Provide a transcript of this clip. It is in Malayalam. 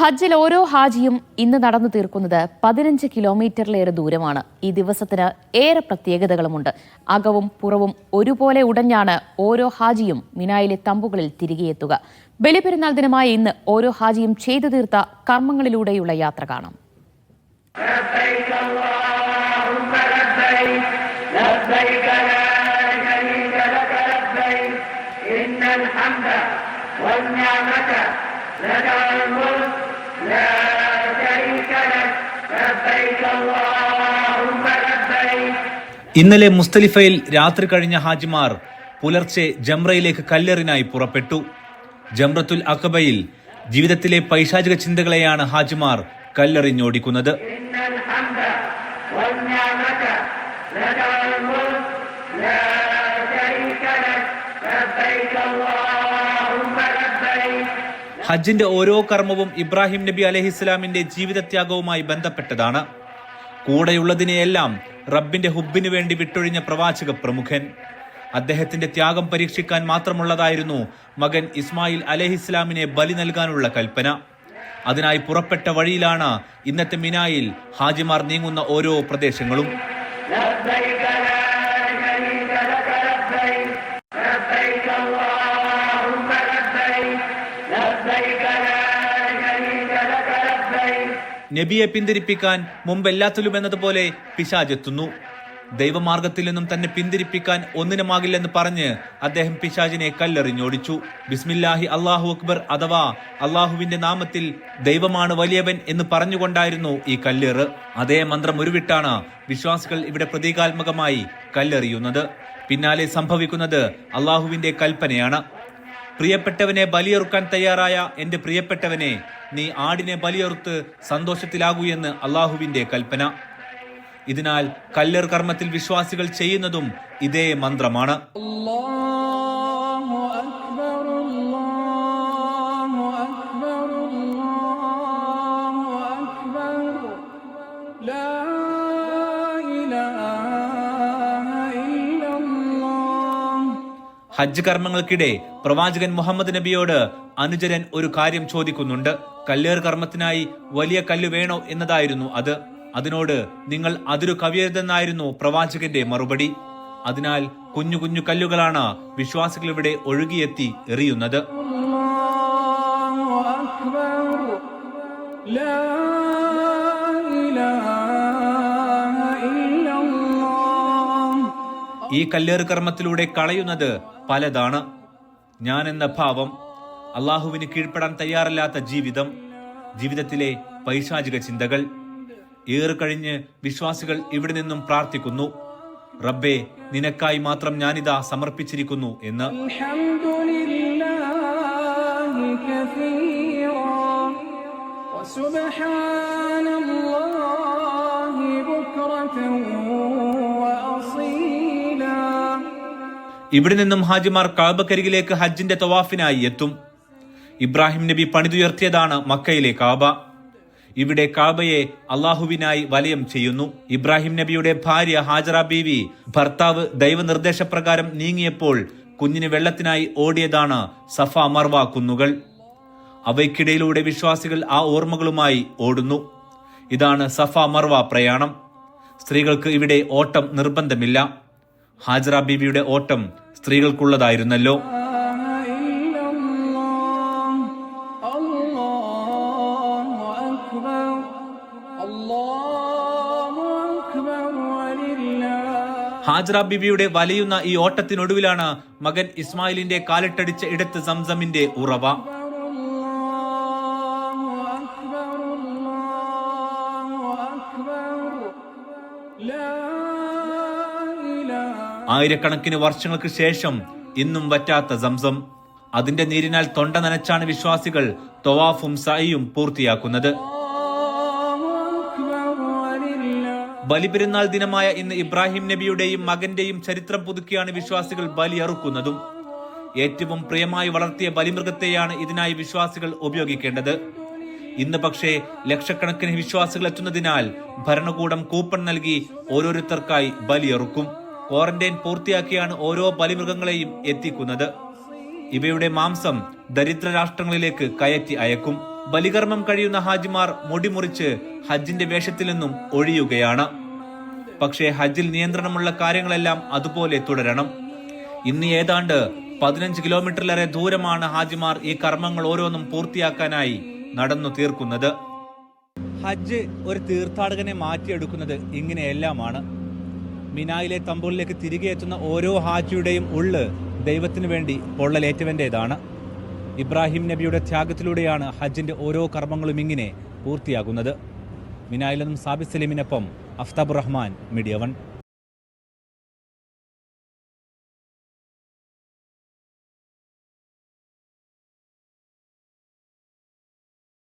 ഹജ്ജിൽ ഓരോ ഹാജിയും ഇന്ന് നടന്നു തീർക്കുന്നത് പതിനഞ്ച് കിലോമീറ്ററിലേറെ ദൂരമാണ് ഈ ദിവസത്തിന് ഏറെ പ്രത്യേകതകളുമുണ്ട് അകവും പുറവും ഒരുപോലെ ഉടഞ്ഞാണ് ഓരോ ഹാജിയും മിനായിലെ തമ്പുകളിൽ തിരികെ എത്തുക ബലിപെരുന്നാൾ ദിനമായ ഇന്ന് ഓരോ ഹാജിയും ചെയ്തു തീർത്ത കർമ്മങ്ങളിലൂടെയുള്ള യാത്ര കാണാം لبيك لا شريك لك لبيك إن الحمد والنعمة لك الملك لا شريك لك لبيك اللهم لبيك ഇന്നലെ മുസ്തലിഫയിൽ രാത്രി കഴിഞ്ഞ ഹാജിമാർ പുലർച്ചെ ജംറയിലേക്ക് കല്ലെറിനായി പുറപ്പെട്ടു ജംറത്തുൽ അക്കബയിൽ ജീവിതത്തിലെ പൈശാചിക ചിന്തകളെയാണ് ഹാജിമാർ കല്ലെറിഞ്ഞോടിക്കുന്നത് ഹജ്ജിന്റെ ഓരോ കർമ്മവും ഇബ്രാഹിം നബി അലഹിസ്ലാമിന്റെ ജീവിതത്യാഗവുമായി ബന്ധപ്പെട്ടതാണ്. കൂടെയുള്ളതിനെയെല്ലാം റബ്ബിന്റെ ഹുബിനു വേണ്ടി വിട്ടൊഴിഞ്ഞ പ്രവാചക പ്രമുഖൻ. അദ്ദേഹത്തിന്റെ ത്യാഗം പരീക്ഷിക്കാൻ മാത്രമുള്ളതായിരുന്നു മകൻ ഇസ്മായിൽ അലഹിസ്ലാമിനെ ബലി നൽകാനുള്ള കൽപ്പന. അതിനായി പുറപ്പെട്ട വഴിയിലാണ് ഇന്നത്തെ മിനായിൽ ഹാജിമാർ നീങ്ങുന്ന ഓരോ പ്രദേശങ്ങളും. നബിയെ പിന്തിരിപ്പിക്കാൻ മുമ്പെല്ലാത്തിലും എന്നതുപോലെ പിശാജെത്തുന്നു ദൈവമാർഗത്തിൽ നിന്നും തന്നെ പിന്തിരിപ്പിക്കാൻ ഒന്നിനുമാകില്ലെന്ന് പറഞ്ഞ് അദ്ദേഹം പിശാജിനെ കല്ലെറിഞ്ഞോടിച്ചു. ബിസ്മില്ലാഹി അള്ളാഹു അക്ബർ അഥവാ അള്ളാഹുവിന്റെ നാമത്തിൽ ദൈവമാണ് വലിയവൻ എന്ന് പറഞ്ഞുകൊണ്ടായിരുന്നു ഈ കല്ലേറ്. അതേ മന്ത്രം ഉരുവിട്ടാണ് വിശ്വാസികൾ ഇവിടെ പ്രതീകാത്മകമായി കല്ലെറിയുന്നത്. പിന്നാലെ സംഭവിക്കുന്നത് അള്ളാഹുവിന്റെ കൽപ്പനയാണ്. പ്രിയപ്പെട്ടവനെ ബലിയെറുക്കാൻ തയ്യാറായ എന്റെ പ്രിയപ്പെട്ടവനെ നീ ആടിനെ ബലിയെറുത്ത് സന്തോഷത്തിലാകൂ എന്ന് അള്ളാഹുവിന്റെ കൽപ്പന. ഇതിനാൽ കല്ലർ കർമ്മത്തിൽ വിശ്വാസികൾ ചെയ്യുന്നതും ഇതേ മന്ത്രമാണ്. അള്ളാഹ് ഹജ്ജ് കർമ്മങ്ങൾക്കിടെ പ്രവാചകൻ മുഹമ്മദ് നബിയോട് അനുചരൻ ഒരു കാര്യം ചോദിക്കുന്നുണ്ട്. കല്ലേർ കർമ്മത്തിനായി വലിയ കല്ല് വേണോ എന്നതായിരുന്നു അത്. അതിനോട് നിങ്ങൾ അതിരു കവിയരുതെന്നായിരുന്നു പ്രവാചകന്റെ മറുപടി. അതിനാൽ കുഞ്ഞു കുഞ്ഞു കല്ലുകളാണ് വിശ്വാസികൾ ഇവിടെ ഒഴുകിയെത്തി എറിയുന്നത്. ഈ കല്ലേറ് കർമ്മത്തിലൂടെ കളയുന്നത് പലതാണ്. ഞാൻ എന്ന ഭാവം അള്ളാഹുവിന് കീഴ്പ്പെടാൻ തയ്യാറല്ലാത്ത ജീവിതം ജീവിതത്തിലെ പൈശാചിക ചിന്തകൾ. ഏറെ കഴിഞ്ഞ് വിശ്വാസികൾ ഇവിടെ നിന്നും പ്രാർത്ഥിക്കുന്നു. റബ്ബെ നിനക്കായി മാത്രം ഞാനിതാ സമർപ്പിച്ചിരിക്കുന്നു എന്ന്. സുബ്ഹാനല്ലാഹ് ഇവിടെ നിന്നും ഹാജിമാർ കാബക്കരികിലേക്ക് ഹജ്ജിന്റെ തവാഫിനായി എത്തും. ഇബ്രാഹിം നബി പണിതുയർത്തിയതാണ് മക്കയിലെ കാബ. ഇവിടെ കാബയെ അള്ളാഹുവിനായി വലയം ചെയ്യുന്നു. ഇബ്രാഹിം നബിയുടെ ഭാര്യ ഹാജറ ബീവി ഭർത്താവ് ദൈവനിർദ്ദേശപ്രകാരം നീങ്ങിയപ്പോൾ കുഞ്ഞിന് വെള്ളത്തിനായി ഓടിയതാണ് സഫ മർവ കുന്നുകൾ. അവയ്ക്കിടയിലൂടെ വിശ്വാസികൾ ആ ഓർമ്മകളുമായി ഓടുന്നു. ഇതാണ് സഫ മർവ പ്രയാണം. സ്ത്രീകൾക്ക് ഇവിടെ ഓട്ടം നിർബന്ധമില്ല. ഹാജറ ബീബിയുടെ ഓട്ടം സ്ത്രീകൾക്കുള്ളതായിരുന്നല്ലോ. ഹാജറ ബിബിയുടെ വലയുന്ന ഈ ഓട്ടത്തിനൊടുവിലാണ് മകൻ ഇസ്മായിലിന്റെ കാലിട്ടടിച്ച ഇടത്ത് സംസമിന്റെ ഉറവ. ആയിരക്കണക്കിന് വർഷങ്ങൾക്ക് ശേഷം ഇന്നും വറ്റാത്ത സംസം. അതിന്റെ നീരിനാൽ തൊണ്ട നനച്ചാണ് വിശ്വാസികൾ തൊവാഫും സായിയും പൂർത്തിയാക്കുന്നത്. ബലിപെരുന്നാൾ ദിനമായ ഇന്ന് ഇബ്രാഹിം നബിയുടെയും മകന്റെയും ചരിത്രം പുതുക്കിയാണ് വിശ്വാസികൾ ബലിയറുക്കുന്നതും ഏറ്റവും പ്രിയമായി വളർത്തിയ ബലിമൃഗത്തെയാണ് ഇതിനായി വിശ്വാസികൾ ഉപയോഗിക്കേണ്ടത്. ഇന്ന് പക്ഷേ ലക്ഷക്കണക്കിന് വിശ്വാസികൾ എത്തുന്നതിനാൽ ഭരണകൂടം കൂപ്പൺ നൽകി ഓരോരുത്തർക്കായി ബലിയറുക്കും ക്വാറന്റൈൻ പൂർത്തിയാക്കിയാണ് ഓരോ ബലിമൃഗങ്ങളെയും എത്തിക്കുന്നത്. ഇവയുടെ മാംസം ദരിദ്ര രാഷ്ട്രങ്ങളിലേക്ക് കയറ്റി അയക്കും. ബലികർമ്മം കഴിയുന്ന ഹാജിമാർ മുടിമുറിച്ച് ഹജ്ജിന്റെ വേഷത്തിൽ നിന്നും ഒഴിയുകയാണ്. പക്ഷേ ഹജ്ജിൽ നിയന്ത്രണമുള്ള കാര്യങ്ങളെല്ലാം അതുപോലെ തുടരണം. ഇന്ന് ഏതാണ്ട് പതിനഞ്ച് കിലോമീറ്ററിലേറെ ദൂരമാണ് ഹാജിമാർ ഈ കർമ്മങ്ങൾ ഓരോന്നും പൂർത്തിയാക്കാനായി നടന്നു തീർക്കുന്നത്. ഹജ്ജ് ഒരു തീർത്ഥാടകനെ മാറ്റിയെടുക്കുന്നത് ഇങ്ങനെയെല്ലാമാണ്. മിനായിലെ തമ്പൂരിലേക്ക് തിരികെ എത്തുന്ന ഓരോ ഹാജിയുടെയും ഉള്ള് ദൈവത്തിനു വേണ്ടി പൊള്ളലേറ്റവന്റേതാണ് ഇബ്രാഹിം നബിയുടെ ത്യാഗത്തിലൂടെയാണ് ഹജ്ജിന്റെ ഓരോ കർമ്മങ്ങളും ഇങ്ങനെ പൂർത്തിയാകുന്നത്. മിനായിൽ നിന്നും സാബിസ് സലീമിനൊപ്പം അഫ്താബ് റഹ്മാൻ മീഡിയ വൺ.